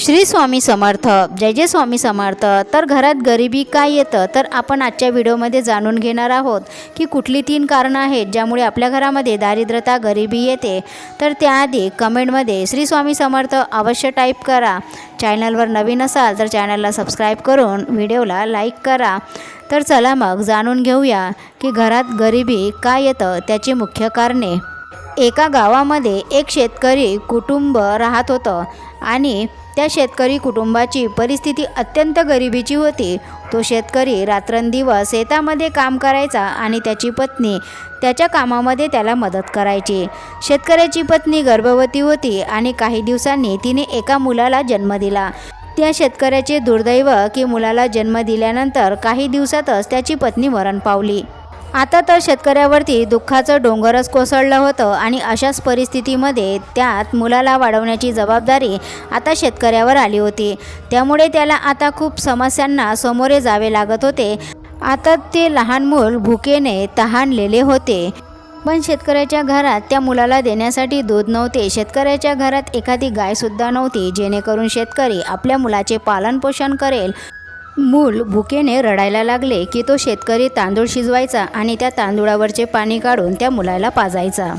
श्री स्वामी समर्थ जय जय स्वामी समर्थ. तर घरात गरिबी काय येतं? तर आपण आजच्या व्हिडिओमध्ये जाणून घेणार आहोत की कुठली तीन कारणं आहेत ज्यामुळे आपल्या घरामध्ये दारिद्रता गरिबी येते. तर त्याआधी कमेंटमध्ये श्री स्वामी समर्थ अवश्य टाईप करा. चॅनलवर नवीन असाल तर चॅनलला सबस्क्राईब करून व्हिडिओला लाईक करा. तर चला मग जाणून घेऊया की घरात गरिबी काय येतं त्याची मुख्य कारणे. एका गावामध्ये एक शेतकरी कुटुंब राहत होतं आणि त्या शेतकरी कुटुंबाची परिस्थिती अत्यंत गरिबीची होती. तो शेतकरी रात्रंदिवस शेतामध्ये काम करायचा आणि त्याची पत्नी त्याच्या कामामध्ये त्याला मदत करायची. शेतकऱ्याची पत्नी गर्भवती होती आणि काही दिवसांनी तिने एका मुलाला जन्म दिला. त्या शेतकऱ्याचे दुर्दैव की मुलाला जन्म दिल्यानंतर काही दिवसातच त्याची पत्नी मरण पावली. आता तर शेतकऱ्यावरती दुःखाचं डोंगरच कोसळलं होतं आणि अशाच परिस्थितीमध्ये त्यात मुलाला वाढवण्याची जबाबदारी आता शेतकऱ्यावर आली होती. त्यामुळे त्याला आता खूप समस्यांना सामोरे जावे लागत होते. आता ते लहान मूल भुकेने तहानलेले होते. पण शेतकऱ्याच्या घरात त्या मुलाला देण्यासाठी दूध नव्हते. शेतकऱ्याच्या घरात एखादी गायसुद्धा नव्हती. जेणेकरून शेतकरी आपल्या मुलाचे पालनपोषण करेल. मूल भुकेने रडायला लागले की तो शेतकरी तांदूळ शिजवायचा आणि त्या तांदूळावरचे पाणी काढून त्या मुलाला पाजायचा.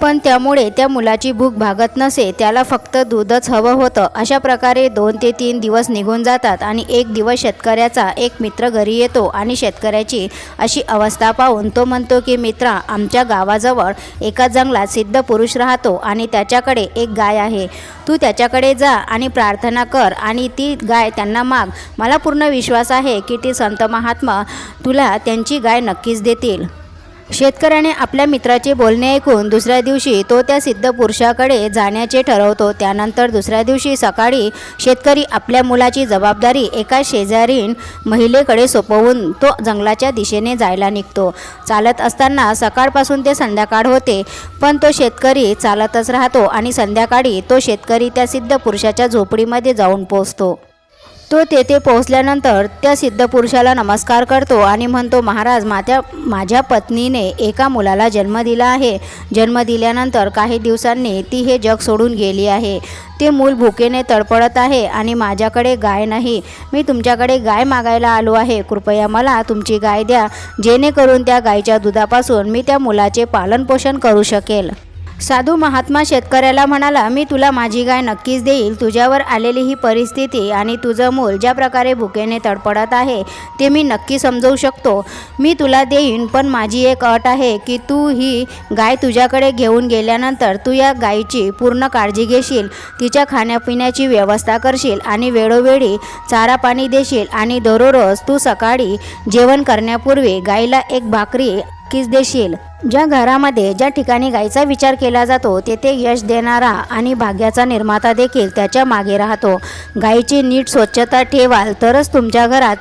पण त्यामुळे त्या मुलाची भूक भागत नसे त्याला फक्त दूधच हवं होतं. अशा प्रकारे दोन ते तीन दिवस निघून जातात आणि एक दिवस शेतकऱ्याचा एक मित्र घरी येतो आणि शेतकऱ्याची अशी अवस्था पाहून तो म्हणतो की मित्रा आमच्या गावाजवळ एका जंगलात सिद्ध पुरुष राहतो आणि त्याच्याकडे एक गाय आहे. तू त्याच्याकडे जा आणि प्रार्थना कर आणि ती गाय त्यांना माग. मला पूर्ण विश्वास आहे की ती संत महात्मा तुला त्यांची गाय नक्कीच देतील. शेतकऱ्याने आपल्या मित्राचे बोलणे ऐकून दुसऱ्या दिवशी तो त्या सिद्ध पुरुषाकडे जाण्याचे ठरवतो. त्यानंतर दुसऱ्या दिवशी सकाळी शेतकरी आपल्या मुलाची जबाबदारी एका शेजारीन महिलेकडे सोपवून तो जंगलाच्या दिशेने जायला निघतो. चालत असताना सकाळपासून ते संध्याकाळ होते पण तो शेतकरी चालतच राहतो आणि संध्याकाळी तो शेतकरी त्या सिद्ध पुरुषाच्या झोपडीमध्ये जाऊन पोचतो तो तेथे पोहोचल्यानंतर त्या सिद्ध पुरुषाला नमस्कार करतो आणि म्हणतो महाराज माझ्या माझ्या पत्नीने एका मुलाला जन्म दिला आहे. जन्म दिल्यानंतर काही दिवसांनी ती हे जग सोडून गेली आहे. ते मूल भुकेने तडपडत आहे आणि माझ्याकडे गाय नाही. मी तुमच्याकडे गाय मागायला आलो आहे. कृपया मला तुमची गाय द्या. जेणेकरून त्या गायीच्या दुधापासून मी त्या मुलाचे पालनपोषण करू शकेल. साधू महात्मा शेतकऱ्याला म्हणाला मी तुला माझी गाय नक्कीच देईल. तुझ्यावर आलेली ही परिस्थिती आणि तुझं मूल ज्या प्रकारे भुकेने तडपडत आहे ते मी नक्की समजवू शकतो. मी तुला देईन पण माझी एक अट आहे की तू ही गाय तुझ्याकडे घेऊन गेल्यानंतर तू या गायीची पूर्ण काळजी घेशील तिच्या खाण्यापिण्याची व्यवस्था करशील आणि वेळोवेळी चारा पाणी देशील आणि दररोज तू सकाळी जेवण करण्यापूर्वी गाईला एक भाकरी नक्कीच देशील. ज्या घरामध्ये ज्या ठिकाणी गायीचा विचार केला जातो तेथे यश देणारा आणि भाग्याचा निर्माता देखील त्याच्यामागे राहतो. गायीची नीट स्वच्छता ठेवाल तरच तुमच्या घरात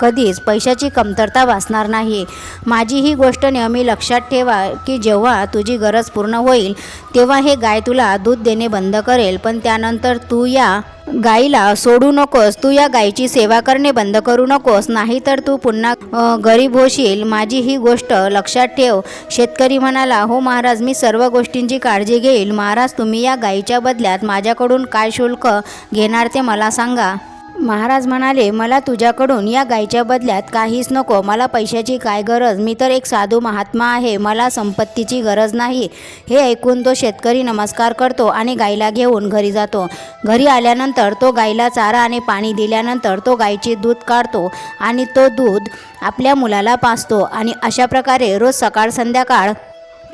कधीच पैशाची कमतरता भासणार नाही. माझी ही गोष्ट नेहमी लक्षात ठेवा की जेव्हा तुझी गरज पूर्ण होईल तेव्हा हे गाय तुला दूध देणे बंद करेल. पण त्यानंतर तू या गाईला सोडू नकोस. तू या गायीची सेवा करणे बंद करू नकोस. नाही तर तू पुन्हा गरीब होशील. माझी ही गोष्ट लक्षात ठेव. शेतकरी म्हणाला हो महाराज मी सर्व गोष्टींची काळजी घेईल. महाराज तुम्ही या गायीच्या बदल्यात माझ्याकडून काय शुल्क घेणार ते मला सांगा. महाराज म्हणाले मला तुझ्याकडून या गायीच्या बदल्यात काहीच नको. मला पैशाची काय गरज? मी तर एक साधू महात्मा आहे. मला संपत्तीची गरज नाही. हे ऐकून तो शेतकरी नमस्कार करतो आणि गाईला घेऊन घरी जातो. घरी आल्यानंतर तो गाईला चारा आणि पाणी दिल्यानंतर तो गाईची दूध काढतो आणि तो दूध आपल्या मुलाला पाजतो. आणि अशा प्रकारे रोज सकाळ संध्याकाळ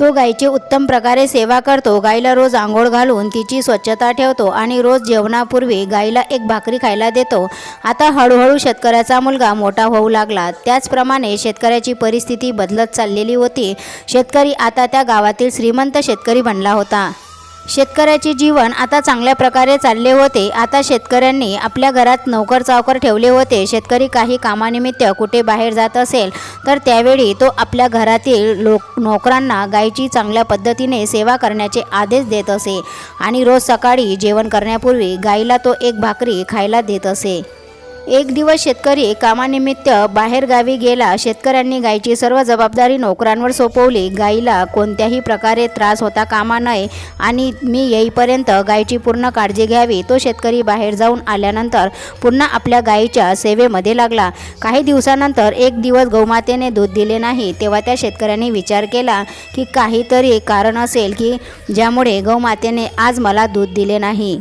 तो गायीची उत्तम प्रकारे सेवा करतो. गायीला रोज आंघोळ घालून तिची स्वच्छता ठेवतो आणि रोज जेवणापूर्वी गायीला एक भाकरी खायला देतो. आता हळूहळू शेतकऱ्याचा मुलगा मोठा होऊ लागला. त्याचप्रमाणे शेतकऱ्याची परिस्थिती बदलत चाललेली होती. शेतकरी आता त्या गावातील श्रीमंत शेतकरी बनला होता. शेतकऱ्याचे जीवन आता चांगल्या प्रकारे चालले होते. आता शेतकऱ्यांनी आपल्या घरात नोकर चावकर ठेवले होते. शेतकरी काही कामानिमित्त कुठे बाहेर जात असेल तर त्यावेळी तो आपल्या घरातील लोक नोकरांना गायीची चांगल्या पद्धतीने सेवा करण्याचे आदेश देत असे आणि रोज सकाळी जेवण करण्यापूर्वी गाईला तो एक भाकरी खायला देत असे. एक दिवस शेतकरी कामानिमित्त बाहेर गावी गेला. शेतकऱ्यांनी गायीची सर्व जबाबदारी नोकरांवर सोपवली. गायीला कोणत्याही प्रकारे त्रास होता कामा नये आणि मी येईपर्यंत गायीची पूर्ण काळजी घ्यावी. तो शेतकरी बाहेर जाऊन आल्यानंतर पुन्हा आपल्या गायीच्या सेवेमध्ये लागला. काही दिवसानंतर एक दिवस गौमातेने दूध दिले नाही तेव्हा त्या शेतकऱ्यांनी विचार केला की काहीतरी कारण असेल की ज्यामुळे गौमातेने आज मला दूध दिले नाही.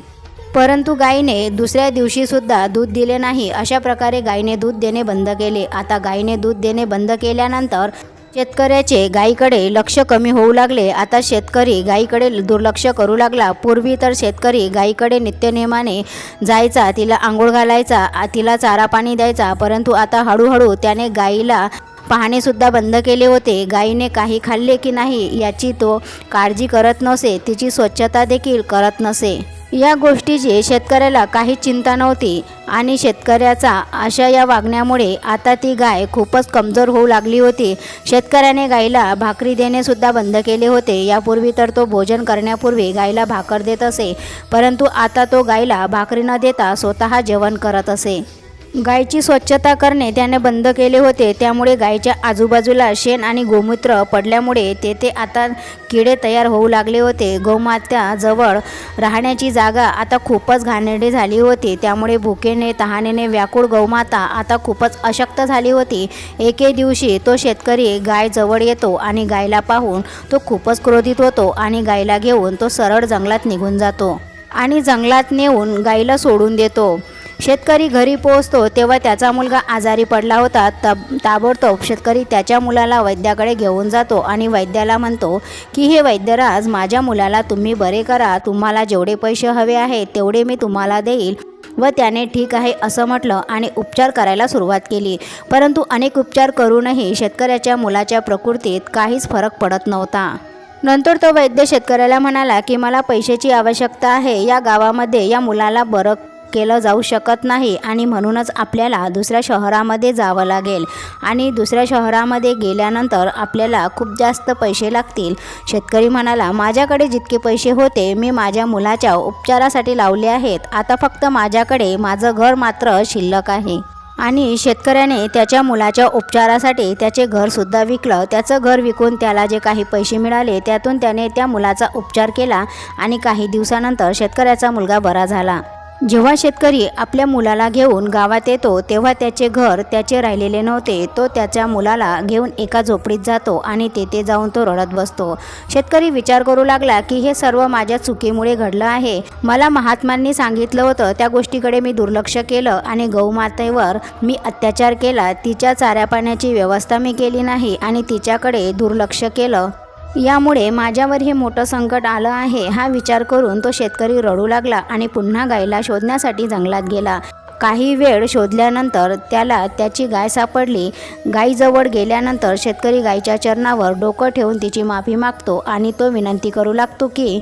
परंतु गायीने दुसऱ्या दिवशीसुद्धा दूध दिले नाही. अशा प्रकारे गायीने दूध देणे बंद केले. आता गायीने दूध देणे बंद केल्यानंतर शेतकऱ्याचे गायीकडे लक्ष कमी होऊ लागले. आता शेतकरी गायीकडे दुर्लक्ष करू लागला. पूर्वी तर शेतकरी गायीकडे नित्यनेमाने जायचा तिला आंघोळ घालायचा तिला चारा पाणी द्यायचा. परंतु आता हळूहळू त्याने गायीला पाहणेसुद्धा बंद केले होते. गायीने काही खाल्ले की नाही याची तो काळजी करत नसे. तिची स्वच्छता देखील करत नसे. या गोष्टीची शेतकऱ्याला काही चिंता नव्हती आणि शेतकऱ्याचा अशा या वागण्यामुळे आता ती गाय खूपच कमजोर होऊ लागली होती. शेतकऱ्याने गायीला भाकरी देणेसुद्धा बंद केले होते. यापूर्वी तर तो भोजन करण्यापूर्वी गायीला भाकर देत असे परंतु आता तो गायीला भाकरी न देता स्वतः जेवण करत असे. गायीची स्वच्छता करणे त्याने बंद केले होते. त्यामुळे गायीच्या आजूबाजूला शेण आणि गोमूत्र पडल्यामुळे तेथे आता किडे तयार होऊ लागले होते. गोमात्याजवळ राहण्याची जागा आता खूपच घाणेरडी झाली होती. त्यामुळे भुकेने तहानेने व्याकुळ गौमाता आता खूपच अशक्त झाली होती. एके दिवशी तो शेतकरी गाय जवळ येतो आणि गायला पाहून तो खूपच क्रोधित होतो आणि गायला घेऊन तो सरळ जंगलात निघून जातो आणि जंगलात नेऊन गायला सोडून देतो. शेतकरी घरी पोहोचतो तेव्हा त्याचा मुलगा आजारी पडला होता. तब ताबडतोब शेतकरी त्याच्या मुलाला वैद्याकडे घेऊन जातो आणि वैद्याला म्हणतो की हे वैद्यराज माझ्या मुलाला तुम्ही बरे करा. तुम्हाला जेवढे पैसे हवे आहेत तेवढे मी तुम्हाला देईल व त्याने ठीक आहे असं म्हटलं आणि उपचार करायला सुरुवात केली. परंतु अनेक उपचार करूनही शेतकऱ्याच्या मुलाच्या प्रकृतीत काहीच फरक पडत नव्हता. नंतर तो वैद्य शेतकऱ्याला म्हणाला की मला पैशाची आवश्यकता आहे. या गावामध्ये या मुलाला बरं केलं जाऊ शकत नाही आणि म्हणूनच आपल्याला दुसऱ्या शहरामध्ये जावं लागेल. आणि दुसऱ्या शहरामध्ये गेल्यानंतर आपल्याला खूप जास्त पैसे लागतील. शेतकरी म्हणाला माझ्याकडे जितके पैसे होते मी माझ्या मुलाच्या उपचारासाठी लावले आहेत. आता फक्त माझ्याकडे माझं घर मात्र शिल्लक आहे. आणि शेतकऱ्याने त्याच्या मुलाच्या उपचारासाठी त्याचे घरसुद्धा विकलं. त्याचं घर विकून त्याला जे काही पैसे मिळाले त्यातून त्याने त्या मुलाचा उपचार केला आणि काही दिवसानंतर शेतकऱ्याचा मुलगा बरा झाला. जेव्हा शेतकरी आपल्या मुलाला घेऊन गावात येतो तेव्हा त्याचे घर त्याचे राहिलेले नव्हते. तो त्याच्या मुलाला घेऊन एका झोपडीत जातो आणि तेथे जाऊन तो रडत बसतो. शेतकरी विचार करू लागला की हे सर्व माझ्या चुकीमुळे घडलं आहे. मला महात्मांनी सांगितलं होतं त्या गोष्टीकडे मी दुर्लक्ष केलं आणि गौमातेवर मी अत्याचार केला. तिच्या चाऱ्या पाण्याची व्यवस्था मी केली नाही आणि तिच्याकडे दुर्लक्ष केलं. यामुळे माझ्यावर हे मोठं संकट आलं आहे हा विचार करून तो शेतकरी रडू लागला आणि पुन्हा गायीला शोधण्यासाठी जंगलात गेला. काही वेळ शोधल्यानंतर त्याला त्याची गाय सापडली. गायीजवळ गेल्यानंतर शेतकरी गायीच्या चरणावर डोकं ठेवून तिची माफी मागतो आणि तो विनंती करू लागतो की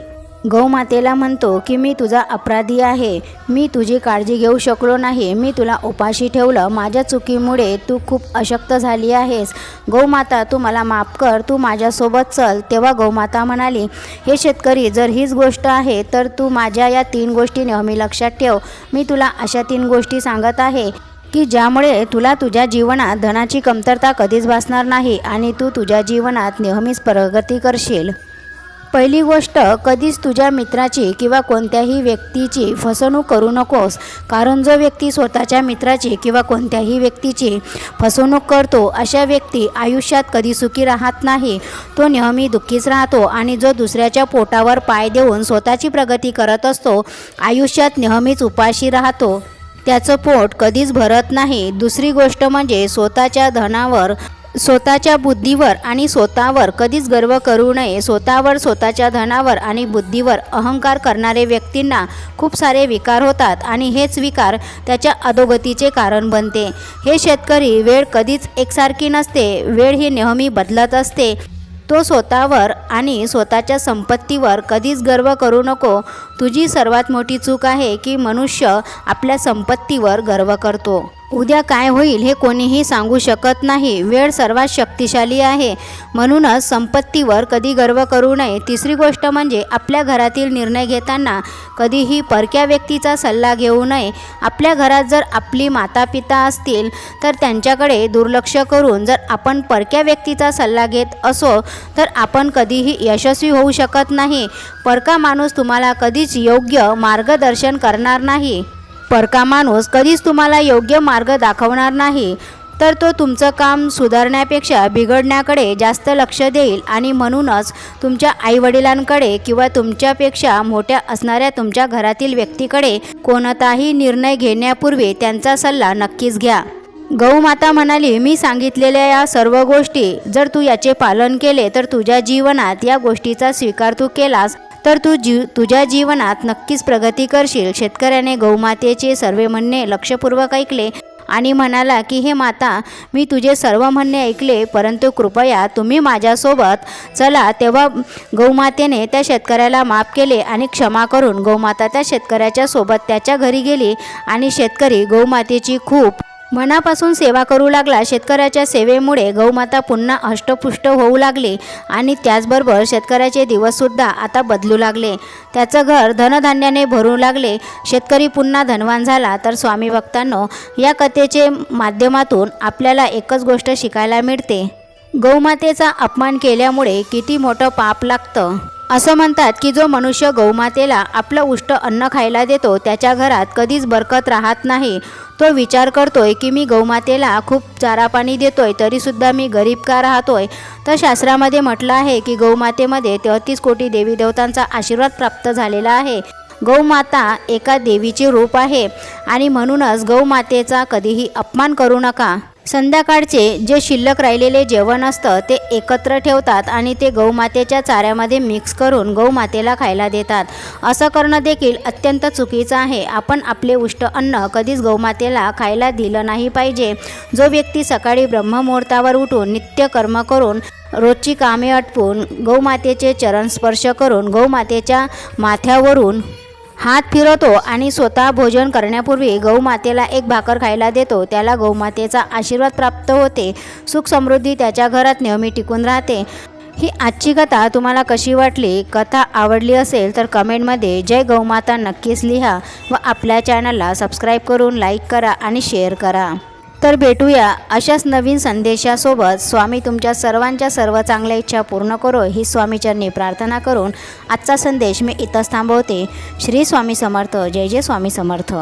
गौमातेला म्हणतो की मी तुझा अपराधी आहे. मी तुझी काळजी घेऊ शकलो नाही. मी तुला उपाशी ठेवलं. माझ्या चुकीमुळे तू खूप अशक्त झाली आहेस. गौमाता तू मला माफ कर. तू माझ्यासोबत चल. तेव्हा गौमाता म्हणाली हे शेतकरी जर हीच गोष्ट आहे तर तू माझ्या या तीन गोष्टी नेहमी लक्षात ठेव. मी तुला अशा तीन गोष्टी सांगत आहे की ज्यामुळे तुला तुझ्या जीवनात धनाची कमतरता कधीच भासणार नाही आणि तू तुझ्या जीवनात नेहमीच प्रगती करशील. पहिली गोष्ट कधीच तुझ्या मित्राची किंवा कोणत्याही व्यक्तीची फसवणूक करू नकोस. कारण जो व्यक्ती स्वतःच्या मित्राची किंवा कोणत्याही व्यक्तीची फसवणूक करतो अशा व्यक्ती आयुष्यात कधी सुखी राहत नाही. तो नेहमी दुःखीच राहतो आणि जो दुसऱ्याच्या पोटावर पाय देऊन स्वतःची प्रगती करत असतो आयुष्यात नेहमीच उपाशी राहतो. त्याचं पोट कधीच भरत नाही. दुसरी गोष्ट म्हणजे स्वतःच्या धनावर स्वतःच्या बुद्धीवर आणि स्वतःवर कधीच गर्व करू नये. स्वतःवर स्वतःच्या धनावर आणि बुद्धीवर अहंकार करणारे व्यक्तींना खूप सारे विकार होतात आणि हेच विकार त्याच्या अधोगतीचे कारण बनते. हे शेतकरी वेळ कधीच एकसारखी नसते. वेळ ही नेहमी बदलत असते. तो स्वतःवर आणि स्वतःच्या संपत्तीवर कधीच गर्व करू नको. तुझी सर्वात मोठी चूक आहे की मनुष्य आपल्या संपत्तीवर गर्व करतो. उद्या काय होईल हे कोणीही सांगू शकत नाही. वेळ सर्वात शक्तिशाली आहे. म्हणूनच संपत्तीवर कधी गर्व करू नये. तिसरी गोष्ट म्हणजे आपल्या घरातील निर्णय घेताना कधीही परक्या व्यक्तीचा सल्ला घेऊ नये. आपल्या घरात जर आपली माता पिता असतील तर त्यांच्याकडे दुर्लक्ष करून जर आपण परक्या व्यक्तीचा सल्ला घेत असो तर आपण कधीही यशस्वी होऊ शकत नाही. परका माणूस तुम्हाला कधीच योग्य मार्गदर्शन करणार नाही. परका माणूस कधीच तुम्हाला योग्य मार्ग दाखवणार नाही. तर तो तुमचं काम सुधारण्यापेक्षा बिघडण्याकडे जास्त लक्ष देईल आणि म्हणूनच तुमच्या आईवडिलांकडे किंवा तुमच्यापेक्षा मोठ्या असणाऱ्या तुमच्या घरातील व्यक्तीकडे कोणताही निर्णय घेण्यापूर्वी त्यांचा सल्ला नक्कीच घ्या. गौमाता म्हणाली मी सांगितलेल्या या सर्व गोष्टी जर तू याचे पालन केले तर तुझ्या जीवनात या गोष्टीचा स्वीकार तू केलास तर तू जी तुझ्या जीवनात नक्कीच प्रगती करशील. शेतकऱ्याने गौमातेचे सर्व म्हणणे लक्षपूर्वक ऐकले आणि म्हणाला की हे माता मी तुझे सर्व म्हणणे ऐकले परंतु कृपया तुम्ही माझ्यासोबत चला. तेव्हा गौमातेने त्या शेतकऱ्याला माफ केले आणि क्षमा करून गौमाता त्या शेतकऱ्याच्या सोबत त्याच्या घरी गेली आणि शेतकरी गौमातेची खूप मनापासून सेवा करू लागला. शेतकऱ्याच्या सेवेमुळे गौमाता पुन्हा हष्टपुष्ट होऊ लागली आणि त्याचबरोबर शेतकऱ्याचे दिवससुद्धा आता बदलू लागले. त्याचं घर धनधान्याने भरू लागले. शेतकरी पुन्हा धनवान झाला. तर स्वामी भक्तांनो या कथेचे माध्यमातून आपल्याला एकच गोष्ट शिकायला मिळते. गौमातेचा अपमान केल्यामुळे किती मोठं पाप लागतं? असं म्हणतात की जो मनुष्य गौमातेला आपलं उष्ट अन्न खायला देतो त्याच्या घरात कधीच बरकत राहत नाही. तो विचार करतोय की मी गौमातेला खूप चारा पाणी देतोय तरीसुद्धा मी गरीब का राहतोय? तर शास्त्रामध्ये म्हटलं आहे की गौमातेमध्ये तेहतीस कोटी देवी देवतांचा आशीर्वाद प्राप्त झालेला आहे. गौमाता एका देवीचे रूप आहे आणि म्हणूनच गौमातेचा कधीही अपमान करू नका. संध्याकाळचे जे शिल्लक राहिलेले जेवण असतं ते एकत्र ठेवतात आणि ते गौमातेच्या चाऱ्यामध्ये मिक्स करून गौमातेला खायला देतात. असं करणं देखील अत्यंत चुकीचं आहे. आपण आपले उष्ट अन्न कधीच गौमातेला खायला दिलं नाही पाहिजे. जो व्यक्ती सकाळी ब्रह्ममुहूर्तावर उठून नित्यकर्म करून रोजची कामे आटपून गौमातेचे चरण स्पर्श करून गौमातेच्या माथ्यावरून हात फिरवतो आणि स्वतः भोजन करण्यापूर्वी गौमातेला एक भाकर खायला देतो. त्याला गौमातेचा आशीर्वाद प्राप्त होते. सुख समृद्धी त्याच्या घरात नेहमी टिकून राहते. ही आजची कथा तुम्हाला कशी वाटली? कथा आवडली असेल तर कमेंटमध्ये जय गौमाता नक्कीच लिहा व आपल्या चॅनलला सबस्क्राईब करून लाईक करा आणि शेअर करा. तर भेटूया अशाच नवीन संदेशासोबत. स्वामी तुमच्या सर्वांच्या सर्व चांगल्या इच्छा पूर्ण करो ही स्वामीचरणी प्रार्थना करून आजचा संदेश मी इथंच थांबवते. श्री स्वामी समर्थ जय जय स्वामी समर्थ.